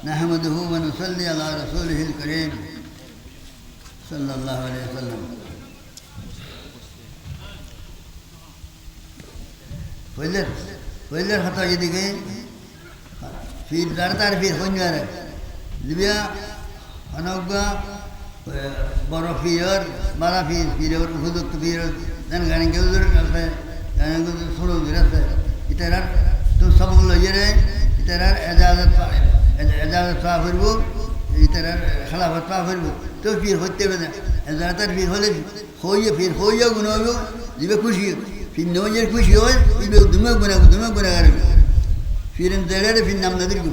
نحمده ونصلي على رسوله الكريم صلى الله عليه وسلم فجر فجر خطا يديك في دارتار في خنجر لبيا أنوغا বড় ফিয়র মারা ফির ফিরর হুদুক ফির দেন গান গেলুর আছে গান গেলুর সুরো গিরাছে ইতারার তো সবগুলো ইয়ে ইতারার এজাজত عدالة طاف البو خلافة طاف البو تو فير خدت بدا عدالة فير خلف خوية فير خوية قنوبو دي بكوشي في النوجة كوشي هو؟ يبقى دماغ بنا دماغ بنا غرب. في رمضان في النام ندرجو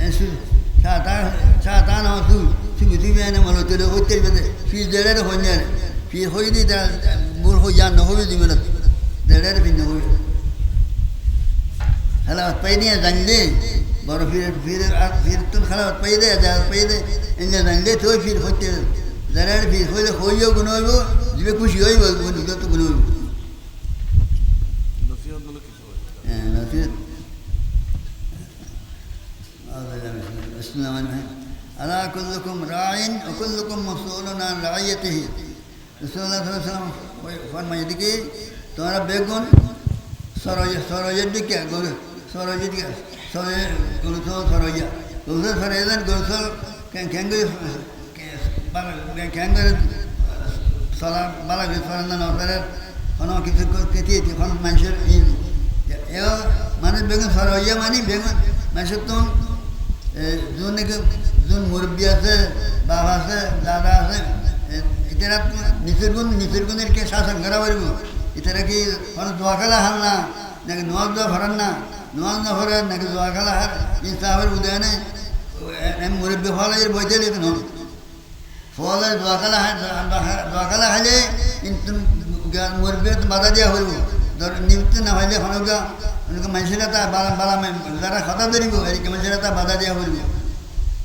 أنسو ساتان ساتان هو سو سو تو بيانا ملو تلو خدت بدا في دلالة خنيار في خوية دي بور خوية نخوي دي ملت. دلالة في النخوي هلا أتبايني أغنلي বড় ফিরের ফিরের আর ফির তো খারাপ পাই দে যা পাই দে এনে রাঙ্গে তো ফির হইতে যারা ফির হইলে হইও গুণ হইব জীবে খুশি হইব গুণ তো গুণ হইব। হ্যাঁ, আলা কুল্লুকুম রাইন ও কুল্লুকুম মসউলুন আন রাইয়াতিহি। রাসূলুল্লাহ সাল্লাল্লাহু আলাইহি ওয়াসাল্লাম ফরমাইদিকে তোমরা বেগুন সরয় সরয়ের দিকে গরু সরজের দিকে সরে গরুসল সরজা গরুসল সরজেন গরুসল ক্যাঙ্গে ক্যাঙ্গে সলা বালা সরান্দান অফারের কোনো কিছু কেটে তখন মানুষের এ মানে বেগুন সরজা মানে বেগুন মানুষের তো যোন যোন মুরব্বী আছে, বাবা আছে, দাদা আছে ইতারা নিচের গুণ নিচের গুণের কে শাসন করা পারব ইতারা কি দোয়া খেলা হার না, নাকি নোয়াজ দোয়া ভরান না? নফরের নাকি জোয়াকালার ইনসাফের উদয়নে আমি মুরব্বী ফলের বইতে লিখে নন ফলের দোয়াকালা দোয়াকালা কিন্তু মুরব্বী বাধা দেওয়া হইব। ধর নিমিত্ত না হইলে হনগা মানুষেরা তা বালা বালা যারা খাতা ধরিব এদিকে মানুষেরা তা বাধা দিয়া হইব।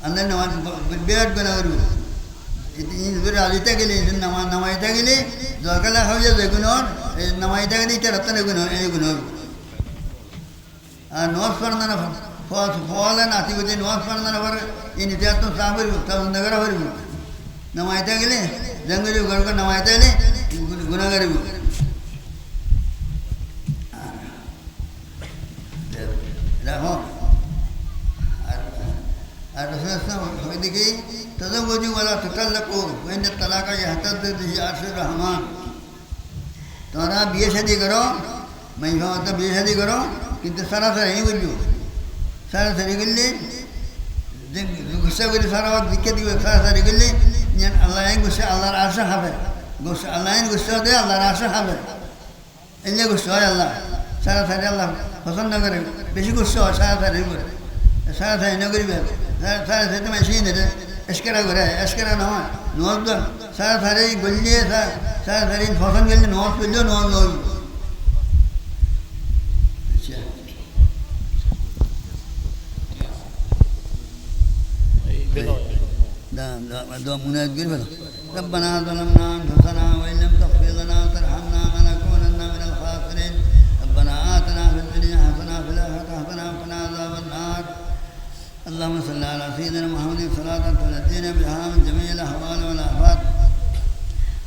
আন্দোলন বিরাট গোনা হইব। রাজিতা গেলে নামা নামাইতা গেলে দোয়াকালা হইয়া যে গুণর নামাইতা এটা রত্ন গুণ এই গুণ হইব। നോസ്വർണ്ണനഭർ ഫോലൻ അത്തികുത്തി നോസ്വർണ്ണനഭർ ഈ നിത്യാത്മ സാമ്പരു നഗരഭരിവു ನಮ್ಮ ಆಯ್ತಾಗಿಲಿ ಜಂಗಲಿ ಗಡ್ಕೊಂಡು ನಾವು ಆಯ್ತಾಗಲಿ ಗುಣಗರಿವು ವೈದ್ಯಕಿ ತದಗೋಜು ವಲ ತುಕಲ್ಲಕು ವೈನ್ಯ ತಲಾಕಾಗಿ ಹತ್ತದ್ದು तो बी एस करो मैं तो बी एस करो কিন্তু সরাসরি বলব সরাসরি করলে গুসা করে সারা দিকে দিবে, সরাসরি করলে আল্লাহ গুসা আল্লাহর আশা হবে। গুসা আল্লাহ গুসা দেয়, আল্লাহর আশা হবে। এলে গুসা হয় আল্লাহ, সরাসরি আল্লাহ পছন্দ করে, বেশি গুসা হয় সরাসরি করে। সরাসরি না করিবে সারা সাথে মাসি নেবে এসকেরা করে, এসকেরা নয় নজ দন সারা সারি গলিয়ে সারা সারি ফসন গেলে নজ করলেও نعم، دومنا تقول ربنا ظلمنا أنفسنا وإن لم تغفر لنا وترحمنا لنكونن من الخاسرين. ربنا آتنا في الدنيا حسنة في الآخرة حسنة وقنا عذاب النار. اللهم صل على سيدنا محمد صلاة تنجينا بها من جميع الأحوال والآفات.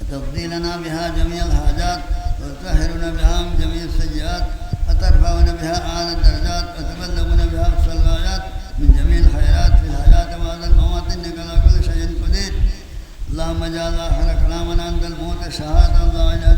وتقضي لنا بها جميع الحاجات. وتطهرنا بها من جميع السيئات. وترفعنا بها أعلى الدرجات. وتبلغنا بها أقصى الغايات. من جميع الخيرات. وبعد الموت إنك على كل شيء قدير اللهم اجعل آخر كلامنا عند الموت شهادة الله إلا